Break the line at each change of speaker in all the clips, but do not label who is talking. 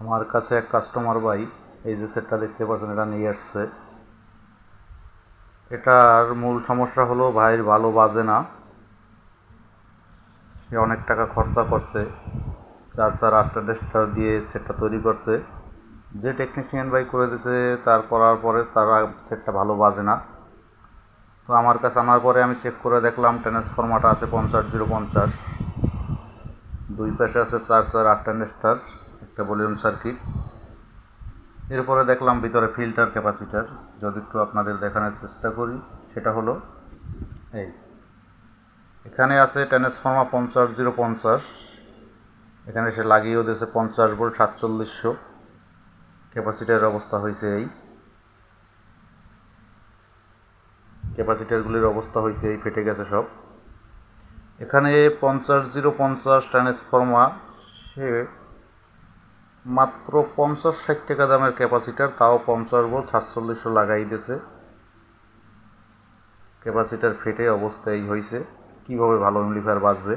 আমার কাছে এক কাস্টমার ভাই, এই যে সেটটা দেখতে পাচ্ছেন, এটা নিয়ে আসছে। এটার মূল সমস্যা হলো, ভাইয়ের ভালো বাজে না। সে অনেক টাকা খরচা করছে। চার চার আটটা ডেস্টার দিয়ে সেটটা তৈরি করছে। যে টেকনিশিয়ান ভাই করে দিয়েছে তার করার পরে তারা সেটটা ভালো বাজে না। তো আমার কাছে আনার পরে আমি চেক করে দেখলাম ট্রান্সফর্মারটা আছে পঞ্চাশ জিরো পঞ্চাশ। দুই পাশে আছে চার চার আটটা নেস্টার একটা সার্কিট এরপরে দেখলাম ভিতরে ফিল্টার ক্যাপাসিটার যদি একটু আপনাদের দেখানোর চেষ্টা করি, সেটা হলো এই। এখানে আছে ট্রান্সফর্মার পঞ্চাশ জিরো পঞ্চাশ। এখানে সে লাগিয়েও দিয়েছে পঞ্চাশ ভোল্ট সাতচল্লিশশো। ক্যাপাসিটার অবস্থা হয়েছে এই। ক্যাপাসিটারগুলির অবস্থা হয়েছে এই, ফেটে গেছে সব। এখানে পঞ্চাশ জিরো পঞ্চাশ ট্রান্সফর্মার সে মাত্র পঞ্চাশ ষাট টাকা দামের ক্যাপাসিটার, তাও পঞ্চাশ ভোল্ট সাতচল্লিশশো লাগাই দিয়েছে। ক্যাপাসিটার ফেটে অবস্থা এই হয়েছে কীভাবে ভালো এমপ্লিফায়ার বাজবে?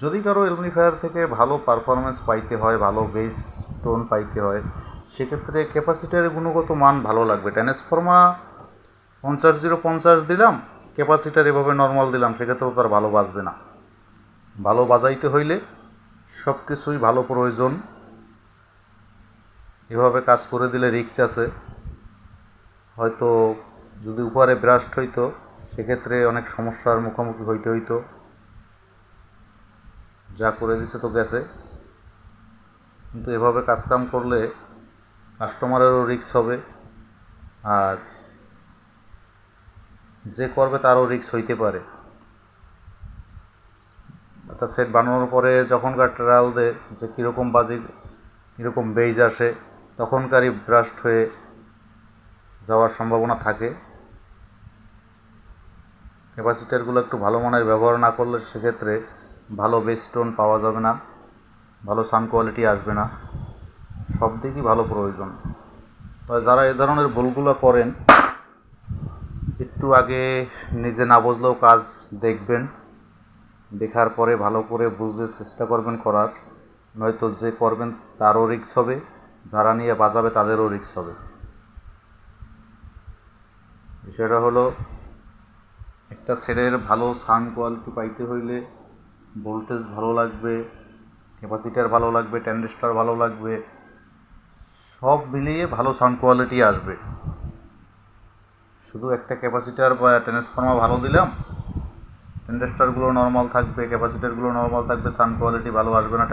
যদি কারও এমপ্লিফায়ার থেকে ভালো পারফরমেন্স পাইতে হয়, ভালো বেস টোন পাইতে হয়, সেক্ষেত্রে ক্যাপাসিটারের গুণগত মান ভালো লাগবে। ট্রান্সফর্মা পঞ্চাশ জিরো পঞ্চাশ দিলাম, ক্যাপাসিটার এভাবে নর্মাল দিলাম, সেক্ষেত্রেও তার ভালো বাজবে না। ভালো বাজাইতে হইলে সব কিছুই ভালো প্রয়োজন। এভাবে কাজ করে দিলে রিক্স আছে। হয়তো যদি উপরে ব্রাস্ট হইতো, সেক্ষেত্রে অনেক সমস্যার মুখোমুখি হইতে হইতো। যা করে দিছে তো গেছে। কিন্তু এভাবে কাজকাম করলে কাস্টমারেরও রিক্স হবে আর যে করবে তারও রিক্স হইতে পারে। একটা সেট বানানোর পরে যখনকার ট্রায়াল দেয় যে কীরকম বাজি, কীরকম বেজ আসে তখনকারই ব্রাস্ট হয়ে যাওয়ার সম্ভাবনা থাকে। ক্যাপাসিটারগুলো একটু ভালো মানের ব্যবহার না করলে সেক্ষেত্রে ভালো বেস টোন পাওয়া যাবে না, ভালো সাউন্ড কোয়ালিটি আসবে না, সব দিকই ভালো প্রয়োজন। তবে যারা এ ধরনের ভুলগুলো করেন, একটু আগে নিজে না বুঝলেও কাজ দেখবেন, দেখার পরে ভালো করে বুঝতে চেষ্টা করবেন করার, নয়তো যে করবেন তারও রিক্স হবে। যারা নিয়ে বাজাবে তাদেরও রিক্স হবে। বিষয়টা হলো, একটা সেটের ভালো সাউন্ড কোয়ালিটি পাইতে হইলে ভোল্টেজ ভালো লাগবে ক্যাপাসিটার ভালো লাগবে ট্যান্ডেস্টার ভালো লাগবে, সব মিলিয়ে ভালো সাউন্ড কোয়ালিটি আসবে। শুধু একটা ক্যাপাসিটার বা ট্রান্সফর্মার ভালো দিলাম ট্যান্ডেস্টারগুলো নর্মাল থাকবে ক্যাপাসিটারগুলো নর্মাল থাকবে সাউন্ড কোয়ালিটি ভালো আসবে না